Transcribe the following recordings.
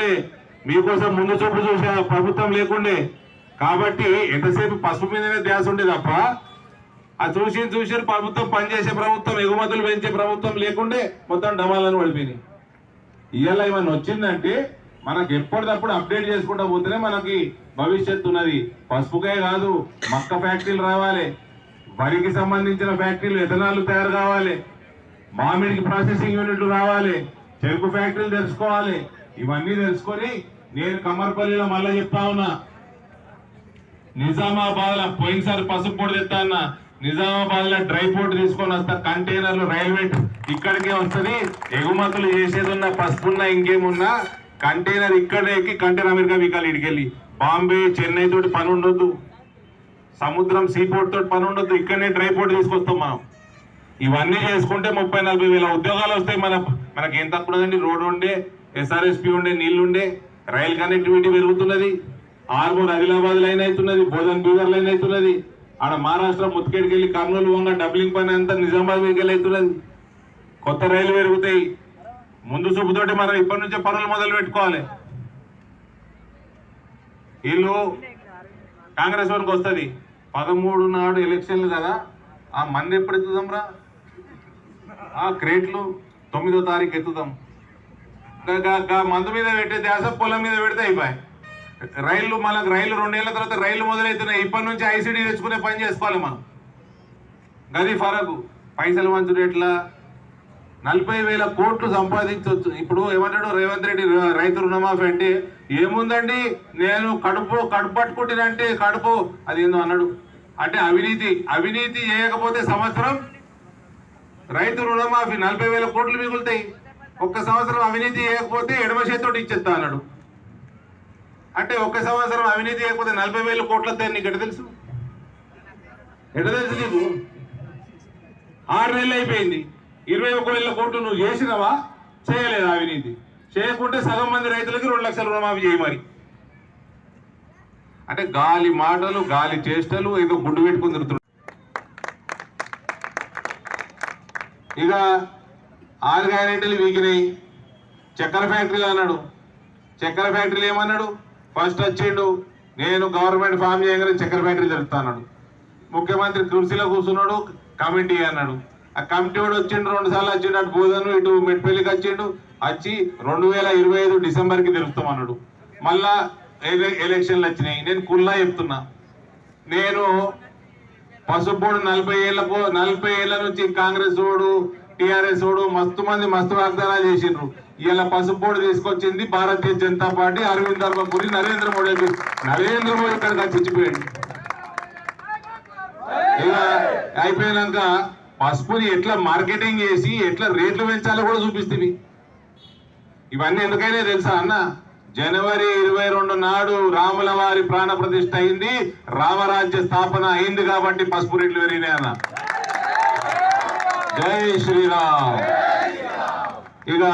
లేకుండే మీకోసం ముందు చూపు చూసే ప్రభుత్వం లేకుండే. కాబట్టి ఎంతసేపు పసుపు మీదనే ధ్యాస ఉండే తప్ప ఆ చూసి చూసి ప్రభుత్వం పనిచేసే ప్రభుత్వం ఎగుమతులు పెంచే ప్రభుత్వం లేకుండే మొత్తం డమాలను పడిపోయినాయి ఇవాళ ఏమైనా వచ్చిందంటే మనకు ఎప్పటికప్పుడు అప్డేట్ చేసుకుంటా పోతేనే మనకి భవిష్యత్తు ఉన్నది. పసుపుకే కాదు మక్క ఫ్యాక్టరీలు రావాలి. వరికి సంబంధించిన ఫ్యాక్టరీలు ఎథనాలు తయారు కావాలి. మామిడికి ప్రాసెసింగ్ యూనిట్లు రావాలి. చెరుకు ఫ్యాక్టరీలు తెలుసుకోవాలి ఇవన్నీ తెలుసుకొని నేను కమ్మర్పల్లిలో మళ్ళీ చెప్తా ఉన్నా. నిజామాబాద్లో పోయినసారి పసుపు పొడి తెస్తా అన్న. నిజామాబాద్లో డ్రై ఫ్రూట్ తీసుకొని వస్తా. కంటైనర్లు రైల్వే ఇక్కడికే వస్తుంది. ఎగుమతులు చేసేది ఉన్న పసుపున్నా ఇంకేమున్నా కంటైనర్ ఇక్కడ ఎక్కి కంటైనర్ అమెరికా వీకాలి ఇడికెళ్ళి బాంబే చెన్నై తోటి పని ఉండొద్దు. సముద్రం సీపోర్ట్ తోటి పని ఉండొద్దు. ఇక్కడనే డ్రై పోర్ట్ తీసుకొస్తాం మనం. ఇవన్నీ చేసుకుంటే ముప్పై నలభై వేల ఉద్యోగాలు వస్తాయి మన మనకి ఏం తక్కువ రోడ్డు ఉండే ఎస్ఆర్ఎస్పి ఉండే నీళ్ళుండే రైల్ కనెక్టివిటీ పెరుగుతున్నది ఆర్మూర్ ఆదిలాబాద్ లైన్ అవుతున్నది బోధన్ బీదర్ లైన్ అవుతున్నది ఆడ మహారాష్ట్ర ముత్కేడికి వెళ్ళి కర్నూలు వంగ డబ్లింగ్ పని అంతా నిజామాబాద్ వెళ్ళి అవుతున్నది. కొత్త రైలు పెరుగుతాయి. ముందు చూపుతోటి మనం ఇప్పటి నుంచే పనులు మొదలు పెట్టుకోవాలి. వీళ్ళు కాంగ్రెస్ వరకు వస్తుంది. పదమూడు నాడు ఎలక్షన్లు కదా ఆ మంది ఎప్పుడు ఎత్తుదాం రా ఆ క్రేట్లు తొమ్మిదో తారీఖు ఎత్తుదాం. మందు మీద పెట్టే ధ్యాస పొలం మీద పెడితే అయిపోయి రైళ్ళు మనకు రైలు రెండేళ్ళ తర్వాత రైళ్ళు మొదలవుతున్నాయి ఇప్పటి నుంచి ఐసీడీ తెచ్చుకునే పని చేసుకోవాలి మనం. గది ఫరకు. పైసలు మంచుడు ఎట్లా? నలభై వేల కోట్లు సంపాదించవచ్చు ఇప్పుడు ఏమంటాడు రేవంత్ రెడ్డి రైతు రుణమాఫీ అంటే ఏముందండి? నేను కడుపు కడుపు పట్టుకుంటానంటే కడుపు. అది ఏందో అన్నాడు. అంటే అవినీతి. అవినీతి చేయకపోతే సంవత్సరం రైతు రుణమాఫీ నలభై వేల కోట్లు మిగులుతాయి. ఒక్క సంవత్సరం అవినీతి చేయకపోతే ఎడమ చేతితోటి ఇచ్చేస్తా అన్నాడు. అంటే ఒక్క సంవత్సరం అవినీతి చేయకపోతే నలభై వేల కోట్ల నీకు ఎట తెలుసు? ఎట తెలుసు నీకు? ఆరు నెలలు అయిపోయింది. ఇరవై ఒక వేల కోట్లు నువ్వు చేసినవా? చేయలేదు అవినీతి? చేయకుంటే సగం మంది రైతులకి రెండు లక్షల రుణమాఫీ చేయి మరి. అంటే గాలి మాటలు గాలి చేష్టలు ఏదో గుడ్డు పెట్టుకుని తిరుగుతున్నాడు. ఇక ఆరు గ్యారెంటీలు వీకినాయి. చక్కెర ఫ్యాక్టరీలు అన్నాడు. చక్కెర ఫ్యాక్టరీలు ఏమన్నాడు? ఫస్ట్ వచ్చిండు. నేను గవర్నమెంట్ ఫామ్ చేయగానే చక్కెర ఫ్యాక్టరీ జరుపుతా ముఖ్యమంత్రి కుర్చీలో కూర్చున్నాడు. కమిటీ అన్నాడు. ఆ కమిటీ వాడు వచ్చిండు రెండు సార్లు వచ్చిండు. అటు బోధను ఇటు మెట్పల్లికి వచ్చిండు. వచ్చి రెండు వేల ఇరవై ఐదు డిసెంబర్కి తెలుస్తాం అన్నాడు. మళ్ళా ఎలక్షన్లు వచ్చినాయి. నేను కుల్లా చెప్తున్నా. నేను పసుపోడు నలభై ఏళ్ళకు నలభై ఏళ్ళ నుంచి కాంగ్రెస్ ఓడు టిఆర్ఎస్ ఓడు మస్తు మంది మస్తు వాగ్దానాలు చేసిండ్రు. ఇలా పసుపోడు తీసుకొచ్చింది భారతీయ జనతా పార్టీ అరవింద్ గురి నరేంద్ర మోడీ నరేంద్ర మోడీ ఇక్కడ వచ్చి ఇలా అయిపోయినాక పసుపుని ఎట్లా మార్కెటింగ్ చేసి ఎట్లా రేట్లు పెంచాలో కూడా చూపిస్తుంది. ఇవన్నీ ఎందుకైనా తెలుసా అన్న? జనవరి ఇరవై రెండు నాడు రాముల వారి ప్రాణ ప్రతిష్ఠ అయింది రామరాజ్య స్థాపన అయింది కాబట్టి పసుపు రేట్లు పెరిగినాయి అన్న. జై శ్రీరామ్. ఇక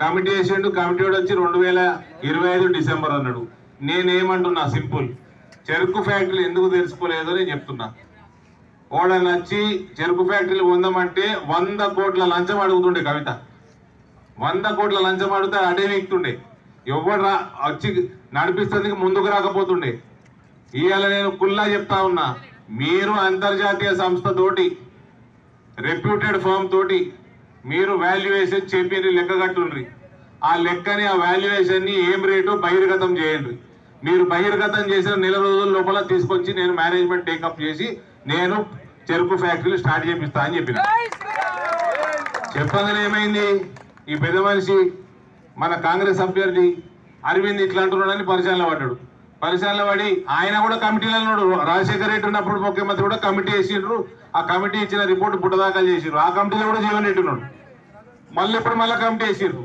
కమిటీ వేసిండు కమిటీ వచ్చి రెండు వేల ఇరవై ఐదు డిసెంబర్ అన్నాడు. నేనేమంటున్నా సింపుల్. చెరుకు ఫ్యాక్టరీలు ఎందుకు తెలుసుకోలేదో నేను చెప్తున్నా. ఓడ వచ్చి చెరుకు ఫ్యాక్టరీలు పొందమంటే వంద కోట్ల లంచం అడుగుతుండే కవిత. వంద కోట్ల లంచం అడిగితే అడే ఎక్కుతుండే ఎవడు రా వచ్చి నడిపిస్తుంది ముందుకు రాకపోతుండే. ఇవాళ నేను కుల్లా చెప్తా ఉన్నా. మీరు అంతర్జాతీయ సంస్థ తోటి రెప్యూటెడ్ ఫామ్ తోటి మీరు వాల్యుయేషన్ చెప్పి లెక్క కట్టుండ్రి. ఆ లెక్కని ఆ వాల్యుయేషన్ని ఏం రేటు? బహిర్గతం చేయండి. మీరు బహిర్గతం చేసిన నెల రోజుల లోపల తీసుకొచ్చి నేను మేనేజ్మెంట్ టేకప్ చేసి నేను చెరుకు ఫ్యాక్టరీలు స్టార్ట్ చేపిస్తా అని చెప్పిన. చెప్పగానే ఏమైంది? ఈ పెద్ద మనిషి మన కాంగ్రెస్ అభ్యర్థి అరవింద్ ఇట్లా అంటున్నాడని పరిశీలన పడ్డాడు. పరిశీలన పడి ఆయన కూడా కమిటీలో ఉన్నాడు. రాజశేఖర రెడ్డి ఉన్నప్పుడు ముఖ్యమంత్రి కూడా కమిటీ వేసిండ్రు. ఆ కమిటీ ఇచ్చిన రిపోర్ట్ బుట్టదాఖలు చేసిండ్రు. ఆ కమిటీలో కూడా జీవన్ రెడ్డి ఉన్నాడు. మళ్ళీ ఇప్పుడు మళ్ళీ కమిటీ వేసిండ్రు.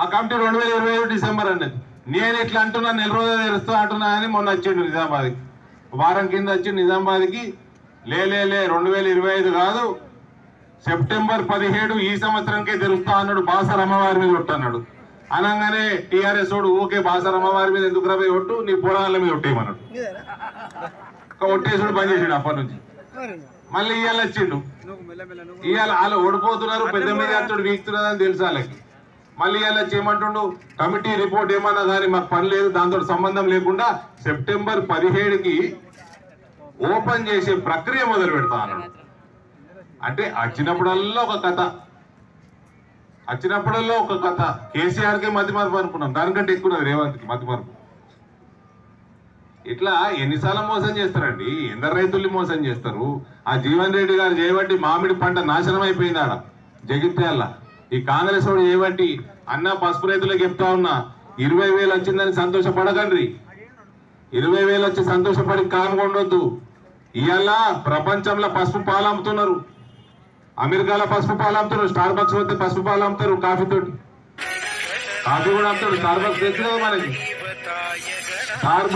ఆ కమిటీ రెండు వేల ఇరవై ఐదు డిసెంబర్ అన్నది. నేను ఇట్లా అంటున్నా నెల రోజులు తెలుస్తా అంటున్నా అని మొన్న వచ్చిండు నిజామాబాద్కి. వారం కింద వచ్చి నిజామాబాద్కి. లేలే లే రెండు వేల ఇరవై ఐదు కాదు. సెప్టెంబర్ పదిహేడు ఈ సంవత్సరంకే తెలుస్తా అన్నాడు. బాసర అమ్మవారి మీద కొట్టన్నాడు. అనగానే టీఆర్ఎస్ వాడు ఊకే బాసర అమ్మవారి మీద ఎందుకు రవే ఒట్టు నీ పురాణాల మీద ఒట్టేయమన్నాడు ఒక ఒట్టేసుడు పని చేసాడు అప్పటి నుంచి. మళ్ళీ ఇవాళ వచ్చిండు. ఇవాళ వాళ్ళు ఓడిపోతున్నారు పెద్ద మీద అతడు వీక్తున్నారు అని తెలుసు వాళ్ళకి. మళ్ళీ ఇలా చేయమంటుండు కమిటీ రిపోర్ట్ ఏమన్నా కానీ మాకు పని లేదు దాంతో సంబంధం లేకుండా సెప్టెంబర్ పదిహేడుకి ఓపెన్ చేసే ప్రక్రియ మొదలు పెడతా అన్నాడు. అంటే వచ్చినప్పుడల్లా ఒక కథ. వచ్చినప్పుడల్లో ఒక కథ. కేసీఆర్కే మతి మరపు అనుకున్నాం. దానికంటే ఎక్కువ ఉన్నది రేవంత్కి మతి మరపు. ఇట్లా ఎన్నిసార్లు మోసం చేస్తారండి? ఎందరు రైతుల్ని మోసం చేస్తారు? ఆ జీవన్ రెడ్డి గారు చేయబట్టి మామిడి పంట నాశనం అయిపోయింది ఆడ. జగిత్యాల. ఈ కాంగ్రెస్ వాడు చేయబట్టి అన్న పసుపు రైతులకు చెప్తా ఉన్నా ఇరవై వేలు వచ్చిందని సంతోషపడకండి. ఇరవై వేలు వచ్చి సంతోషపడి కానుకొండొద్దు ఇవాళ ప్రపంచంలో పసుపు పాలు అమ్ముతున్నారు అమెరికాలో పసుపు పాలు అమ్ముతారు స్టార్ బక్స్ వస్తే పసుపు పాలు అమ్ముతారు కాఫీ తోటి. కాఫీ కూడా అమ్ముతారు స్టార్ బక్స్ తెలుసు కదా మనకి? స్టార్